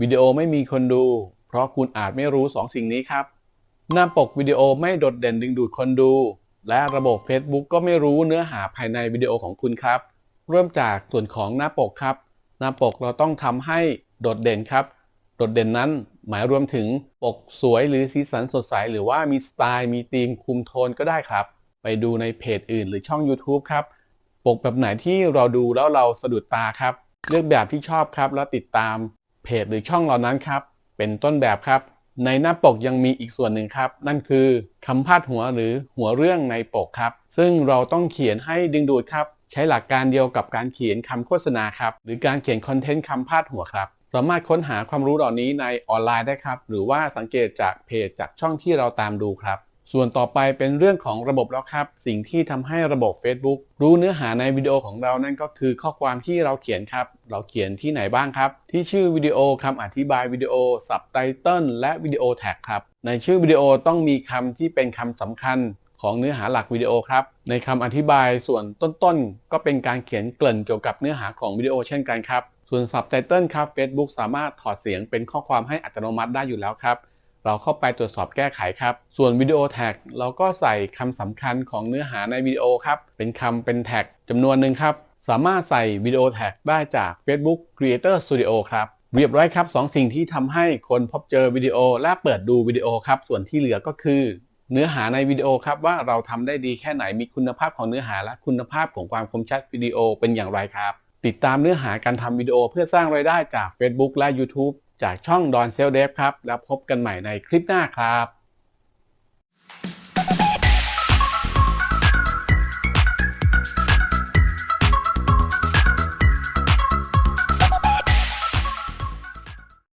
วิดีโอไม่มีคนดู เพราะคุณอาจไม่รู้ 2 สิ่งนี้ครับ หน้าปกวิดีโอไม่โดดเด่นดึงดูดคนดู และระบบ Facebook ก็ไม่รู้เนื้อหาภายในวิดีโอของคุณครับ เริ่มจากส่วนของหน้าปกครับ หน้าปกเราต้องทำให้โดดเด่นครับ โดดเด่นนั้น หมายรวมถึงปกสวยหรือสีสันสดใส หรือว่ามีสไตล์มีธีมคุมโทนก็ได้ครับ ไปดูในเพจอื่นหรือช่อง YouTube ครับ ปกแบบไหนที่เราดูแล้วเราสะดุดตาครับ เลือกแบบที่ชอบครับแล้วติดตาม เพจหรือช่องเหล่านั้นครับ เป็นต้นแบบครับ ในหน้าปกยังมีอีกส่วนหนึ่งครับ นั่นคือคำพาดหัวหรือหัวเรื่องในปกครับ ซึ่งเราต้องเขียนให้ดึงดูดครับใช้หลักการเดียวกับการเขียนคำโฆษณาครับ หรือการเขียนคอนเทนต์คำพาดหัวครับ สามารถค้นหาความรู้เหล่านี้ในออนไลน์ได้ครับ หรือว่าสังเกตจากเพจจากช่องที่เราตามดูครับ ส่วนต่อไปเป็นเรื่องของระบบแล้วครับ สิ่งที่ทำให้ระบบ Facebook รู้เนื้อหาในวิดีโอของเรานั่นก็คือข้อความที่เราเขียนครับ เราเขียนที่ไหนบ้างครับ ที่ชื่อวิดีโอคำอธิบายวิดีโอสับไตเติลและวิดีโอแท็กครับ ในชื่อวิดีโอต้องมีคำที่เป็นคำสำคัญของเนื้อหาหลักวิดีโอครับ ในคำอธิบายส่วนต้นๆ ก็เป็นการเขียนเกริ่นเกี่ยวกับเนื้อหาของวิดีโอเช่นกันครับ ส่วน Subtitle ครับ Facebook สามารถถอดเสียงเป็นข้อความให้อัตโนมัติได้อยู่แล้วครับ เราเข้าไปตรวจสอบแก้ไขครับ ส่วนวิดีโอแท็กเราก็ใส่คำสำคัญของเนื้อหาในวิดีโอครับ เป็นคำเป็นแท็กจำนวนหนึ่งครับ สามารถใส่วิดีโอแท็กได้จาก Facebook Creator Studio ครับเรียบร้อยครับ2สิ่งที่ทำให้คนพบเจอวิดีโอและเปิดดูวิดีโอครับ ส่วนที่เหลือก็คือ เนื้อหาในวิดีโอครับว่าเราทำได้ดีแค่ไหนมีคุณภาพของเนื้อหาและคุณภาพของความคมชัดวิดีโอเป็นอย่างไรครับ ติดตามเนื้อหาการทำวิดีโอเพื่อสร้างรายได้จาก Facebook และ YouTube จากช่องดอนเซลเดฟครับ แล้วพบกันใหม่ในคลิปหน้าครับ